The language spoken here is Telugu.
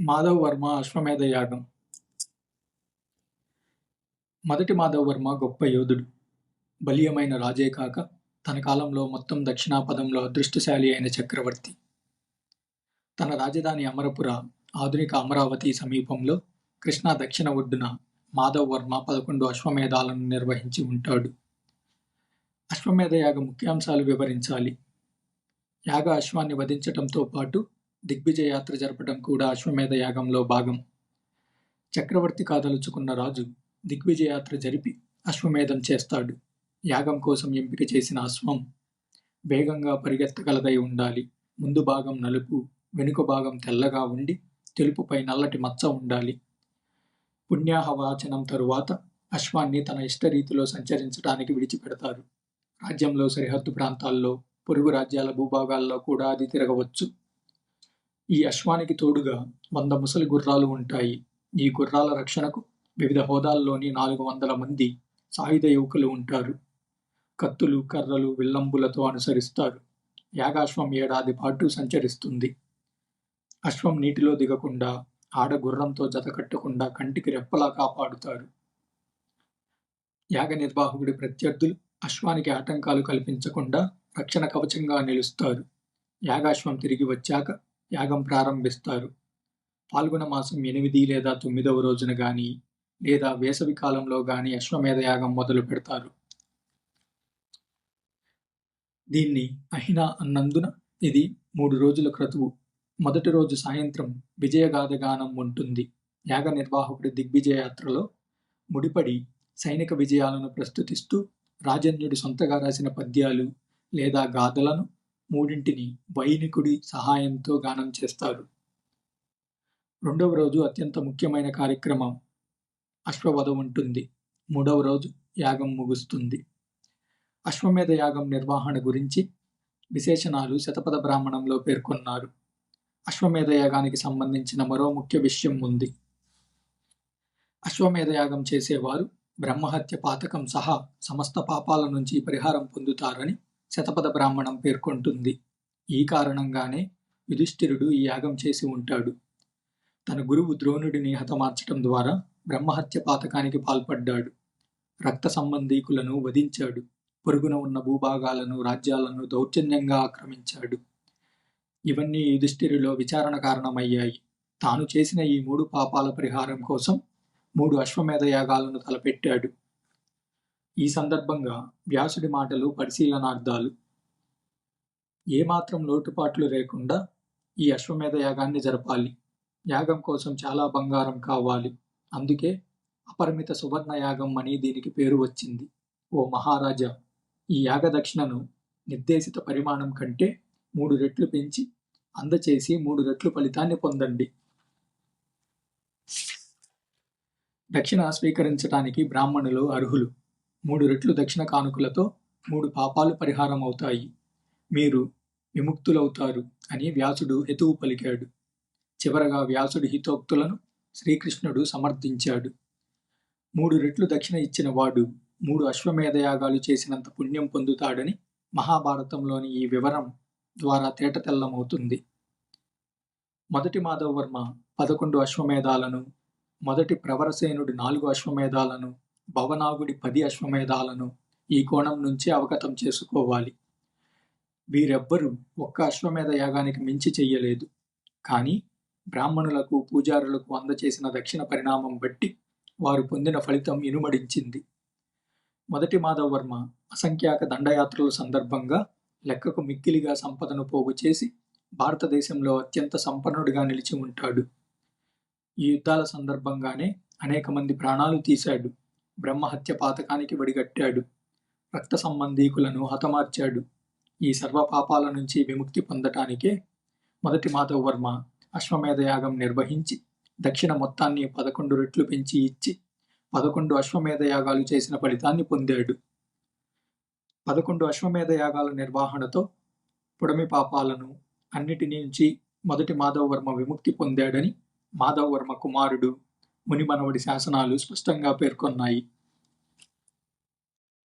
మాధవ్ వర్మ అశ్వమేధ యాగం మొదటి మాధవ్ వర్మ గొప్ప యోధుడు. బలీయమైన రాజే కాక తన కాలంలో మొత్తం దక్షిణాపదంలో అదృష్టశాలి అయిన చక్రవర్తి. తన రాజధాని అమరపుర ఆధునిక అమరావతి సమీపంలో కృష్ణా దక్షిణ ఒడ్డున మాధవ్ వర్మ పదకొండు అశ్వమేధాలను నిర్వహించి ఉంటాడు. అశ్వమేధ యాగ ముఖ్యాంశాలు వివరించాలి. యాగ అశ్వాన్ని వధించటంతో పాటు దిగ్విజయ యాత్ర జరపడం కూడా అశ్వమేధ యాగంలో భాగం. చక్రవర్తి కాదలుచుకున్న రాజు దిగ్విజయ యాత్ర జరిపి అశ్వమేధం చేస్తాడు. యాగం కోసం ఎంపిక చేసిన అశ్వం వేగంగా పరిగెత్తగలదై ఉండాలి. ముందు భాగం నలుపు వెనుక భాగం తెల్లగా ఉండి తెలుపుపై నల్లటి మచ్చ ఉండాలి. పుణ్యాహవాచనం తరువాత అశ్వాన్ని తన ఇష్టరీతిలో సంచరించడానికి విడిచిపెడతారు. రాజ్యంలో సరిహద్దు ప్రాంతాల్లో పొరుగు రాజ్యాల భూభాగాల్లో కూడా అది తిరగవచ్చు. ఈ అశ్వానికి తోడుగా వంద ముసలి గుర్రాలు ఉంటాయి. ఈ గుర్రాల రక్షణకు వివిధ హోదాల్లోని నాలుగు వందల మంది సాయుధ యువకులు ఉంటారు. కత్తులు కర్రలు విల్లంబులతో అనుసరిస్తారు. యాగాశ్వం ఏడాది పాటు సంచరిస్తుంది. అశ్వం నీటిలో దిగకుండా ఆడ గుర్రంతో జతకట్టకుండా కంటికి రెప్పలా కాపాడుతారు. యాగ నిర్వాహకుడి ప్రత్యర్థులు అశ్వానికి ఆటంకాలు కల్పించకుండా రక్షణ కవచంగా నిలుస్తారు. యాగాశ్వం తిరిగి వచ్చాక యాగం ప్రారంభిస్తారు. పాల్గొన మాసం ఎనిమిది లేదా తొమ్మిదవ రోజున కానీ లేదా వేసవి కాలంలో కానీ అశ్వమేధ యాగం మొదలు పెడతారు. దీన్ని అహిన అన్నందున ఇది మూడు రోజుల క్రతువు. మొదటి రోజు సాయంత్రం విజయగాథగానం ఉంటుంది. యాగ నిర్వాహకుడి దిగ్విజయయాత్రలో ముడిపడి సైనిక విజయాలను ప్రస్తుతిస్తూ రాజన్యుడి సొంతగా రాసిన పద్యాలు లేదా గాథలను మూడింటిని వైనికుడి సహాయంతో గానం చేస్తారు. రెండవ రోజు అత్యంత ముఖ్యమైన కార్యక్రమం అశ్వవధ ఉంటుంది. మూడవ రోజు యాగం ముగుస్తుంది. అశ్వమేధ యాగం నిర్వహణ గురించి విశేషణాలు శతపథ బ్రాహ్మణంలో పేర్కొన్నారు. అశ్వమేధ యాగానికి సంబంధించిన మరో ముఖ్య విషయం ఉంది. అశ్వమేధ యాగం చేసేవారు బ్రహ్మహత్య పాతకం సహా సమస్త పాపాల నుంచి పరిహారం పొందుతారని శతపథ బ్రాహ్మణం పేర్కొంటుంది. ఈ కారణంగానే యుధిష్ఠిరుడు ఈ యాగం చేసి ఉంటాడు. తన గురువు ద్రోణుడిని హతమార్చడం ద్వారా బ్రహ్మహత్య పాతకానికి పాల్పడ్డాడు. రక్త సంబంధీకులను వధించాడు. పొరుగున ఉన్న భూభాగాలను రాజ్యాలను దౌర్జన్యంగా ఆక్రమించాడు. ఇవన్నీ యుధిష్ఠిరిలో విచారణ కారణమయ్యాయి. తాను చేసిన ఈ మూడు పాపాల పరిహారం కోసం మూడు అశ్వమేధ యాగాలను తలపెట్టాడు. ఈ సందర్భంగా వ్యాసుడి మాటలు పరిశీలనార్థాలు. ఏమాత్రం లోటుపాట్లు లేకుండా ఈ అశ్వమేధ యాగాన్ని జరపాలి. యాగం కోసం చాలా బంగారం కావాలి. అందుకే అపరిమిత సువర్ణ యాగం అని దీనికి పేరు వచ్చింది. ఓ మహారాజా ఈ యాగ దక్షిణను నిర్దేశిత పరిమాణం కంటే మూడు రెట్లు పెంచి అందచేసి మూడు రెట్లు ఫలితాన్ని పొందండి. దక్షిణ స్వీకరించడానికి బ్రాహ్మణులు అర్హులు. మూడు రెట్లు దక్షిణ కానుకలతో మూడు పాపాలు పరిహారం అవుతాయి మీరు విముక్తులవుతారు అని వ్యాసుడు హెతువు పలికాడు. చివరగా వ్యాసుడి హితోక్తులను శ్రీకృష్ణుడు సమర్థించాడు. మూడు రెట్లు దక్షిణ ఇచ్చిన వాడు మూడు అశ్వమేధయాగాలు చేసినంత పుణ్యం పొందుతాడని మహాభారతంలోని ఈ వివరం ద్వారా తేటతెల్లమవుతుంది. మొదటి మాధవవర్మ పదకొండు అశ్వమేధాలను మొదటి ప్రవరసేనుడు నాలుగు అశ్వమేధాలను భవనాగుడి పది అశ్వమేధాలను ఈ కోణం నుంచి అవగతం చేసుకోవాలి. వీరెవ్వరూ ఒక్క అశ్వమేధ యాగానికి మించి చెయ్యలేదు. కానీ బ్రాహ్మణులకు పూజారులకు అందచేసిన దక్షిణ పరిణామం బట్టి వారు పొందిన ఫలితం ఇనుమడించింది. మొదటి మాధవవర్మ అసంఖ్యాక దండయాత్రల సందర్భంగా లెక్కకు మిక్కిలిగా సంపదను పోగు చేసి భారతదేశంలో అత్యంత సంపన్నుడిగా నిలిచి ఉంటాడు. ఈ యుద్ధాల సందర్భంగానే అనేక మంది ప్రాణాలు తీశాడు. బ్రహ్మహత్య పాతకానికి వడిగట్టాడు. రక్త సంబంధీకులను హతమార్చాడు. ఈ సర్వ పాపాల నుంచి విముక్తి పొందటానికే మొదటి మాధవ వర్మ అశ్వమేధ యాగం నిర్వహించి దక్షిణ మొత్తాన్ని పదకొండు రెట్లు పెంచి ఇచ్చి పదకొండు అశ్వమేధ యాగాలు చేసిన ఫలితాన్ని పొందాడు. పదకొండు అశ్వమేధ యాగాల నిర్వహణతో పుడమి పాపాలను అన్నిటి నుంచి మొదటి మాధవవర్మ విముక్తి పొందాడని మాధవవర్మ కుమారుడు మునిమనవడి శాసనాలు స్పష్టంగా పేర్కొన్నాయి.